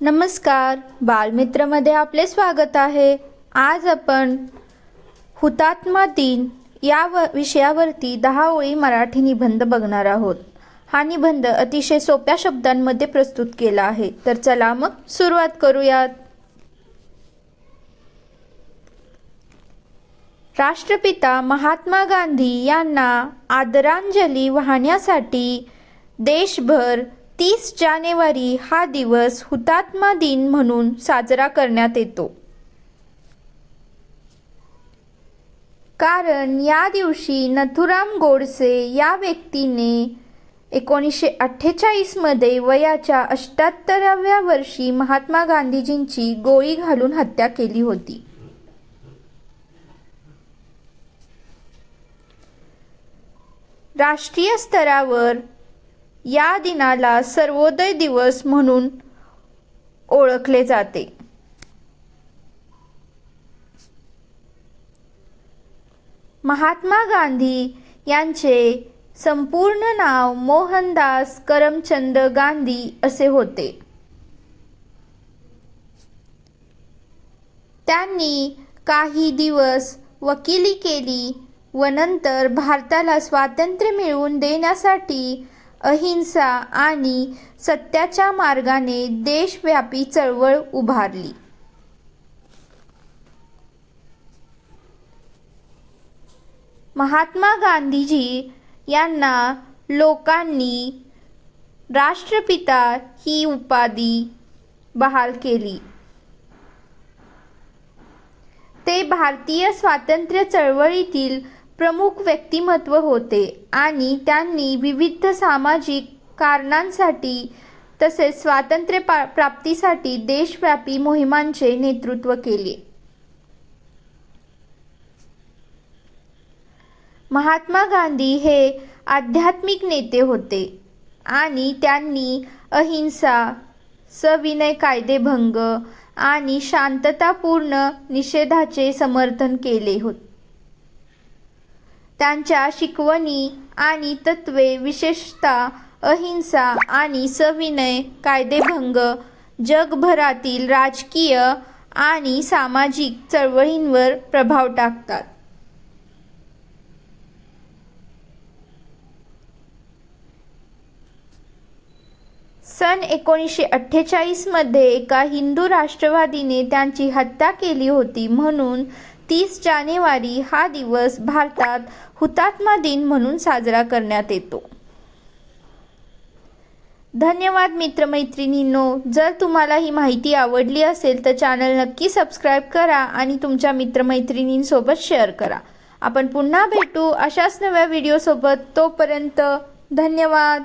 नमस्कार. बालमित्रमध्ये आपले स्वागत आहे. आज आपण हुतात्मा दिन या व विषयावरती दहा ओळी मराठी निबंध बघणार आहोत. हा निबंध अतिशय सोप्या शब्दांमध्ये प्रस्तुत केला आहे. तर चला मग सुरुवात करूयात. राष्ट्रपिता महात्मा गांधी यांना आदरांजली वाहण्यासाठी देशभर तीस जानेवारी हा दिवस हुतात्मा दिन म्हणून साजरा करण्यात येतो. कारण या दिवशी नथुराम गोडसे या व्यक्तीने एकोणीसशे अठ्ठेचाळीसमध्ये वयाच्या अष्ट्याहत्तराव्या वर्षी महात्मा गांधीजींची गोळी घालून हत्या केली होती. राष्ट्रीय स्तरावर या दिनाला सर्वोदय दिवस म्हणून ओळखले जाते. महात्मा गांधी यांचे संपूर्ण नाव मोहनदास करमचंद गांधी असे होते. त्यांनी काही दिवस वकिली केली व नंतर भारताला स्वातंत्र्य मिळवून देण्यासाठी अहिंसा आणि सत्याच्या मार्गाने देशव्यापी चळवळ उभारली. महात्मा गांधीजी यांना लोकांनी राष्ट्रपिता ही उपाधी बहाल केली. ते भारतीय स्वातंत्र्य चळवळीतील प्रमुख व्यक्तिमत्व होते आणि त्यांनी विविध सामाजिक कारणांसाठी तसेच स्वातंत्र्य पा प्राप्तीसाठी देशव्यापी मोहिमांचे नेतृत्व केले. महात्मा गांधी हे आध्यात्मिक नेते होते आणि त्यांनी अहिंसा सविनय कायदेभंग आणि शांततापूर्ण निषेधाचे समर्थन केले होते. त्यांच्या शिकवणी आणि तत्वे विशेषतः अहिंसा आणि सविनय कायदेभंग जगभरातील राजकीय आणि सामाजिक चळवळींवर प्रभाव टाकतात. सन एकोणीसशे अठ्ठेचाळीसमध्ये एका हिंदू राष्ट्रवादीने त्यांची हत्या केली होती म्हणून तीस जानेवारी हा दिवस भारतात हुतात्मा दिन म्हणून साजरा करण्यात येतो. धन्यवाद मित्रमैत्रिणींनो. जर तुम्हाला ही माहिती आवडली असेल तर चॅनल नक्की सबस्क्राईब करा आणि तुमच्या मित्रमैत्रिणींसोबत शेअर करा. आपण पुन्हा भेटू अशाच नव्या व्हिडिओसोबत. तोपर्यंत धन्यवाद.